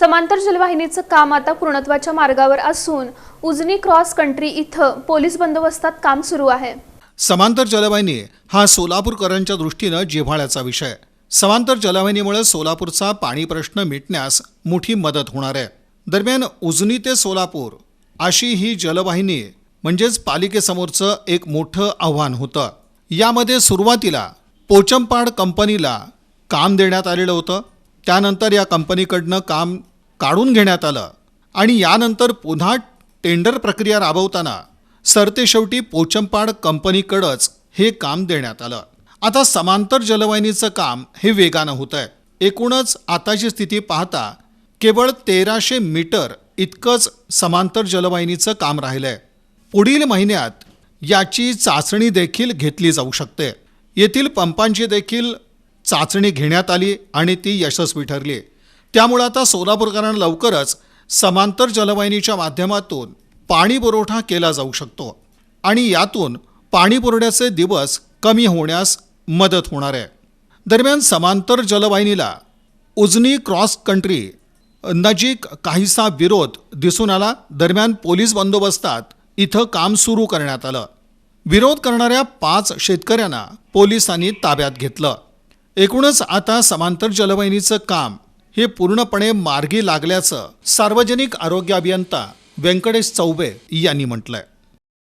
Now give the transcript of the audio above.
समांतर जलवाहिनीचं काम आता पूर्णत्वाच्या मार्गावर असून उजनी क्रॉस कंट्री इथं पोलीस बंदोबस्तात काम सुरू आहे. समांतर जलवाहिनी हा सोलापूरकरांच्या दृष्टीनं जिव्हाळ्याचा विषय. समांतर जलवाहिनीमुळे सोलापूरचा पाणी प्रश्न मिटण्यास मोठी मदत होणार आहे. दरम्यान उजनी ते सोलापूर अशी ही जलवाहिनी म्हणजेच पालिकेसमोरचं एक मोठं आव्हान होतं. यामध्ये सुरुवातीला पोचमपाड कंपनीला काम देण्यात आलेलं होतं. त्यानंतर या कंपनीकडनं काम काढून घेण्यात आलं. आणि यानंतर पुन्हा टेंडर प्रक्रिया राबवताना सरतेशेवटी पोचंपाड कंपनीकडंच हे काम देण्यात आलं. आता समांतर जलवाहिनीचं काम हे वेगानं होत आहे एकूणच आताची स्थिती पाहता केवळ तेराशे मीटर इतकंच समांतर जलवाहिनीचं काम राहिलंय. पुढील महिन्यात याची चाचणी देखील घेतली जाऊ शकते. येथील पंपांची देखील चाचणी घेण्यात आली आणि ती यशस्वी ठरली. त्यामुळे आता सोलापूरकरांना लवकरच समांतर जलवाहिनीच्या माध्यमातून पाणी पुरवठा केला जाऊ शकतो आणि यातून पाणी पुरवठ्याचे दिवस कमी होण्यास मदत होणार आहे. दरम्यान समांतर जलवाहिनीला उजनी क्रॉस कंट्री नजीक काहीसा विरोध दिसून आला. दरम्यान पोलीस बंदोबस्तात इथं काम सुरू करण्यात आलं. विरोध करणाऱ्या पाच शेतकऱ्यांना पोलिसांनी ताब्यात घेतलं. एकूणच आता समांतर जलवाहिनीचं काम हे पूर्णपणे मार्गी लागल्याचं सार्वजनिक आरोग्य अभियंता व्यंकटेश चौबे यांनी म्हटलंय.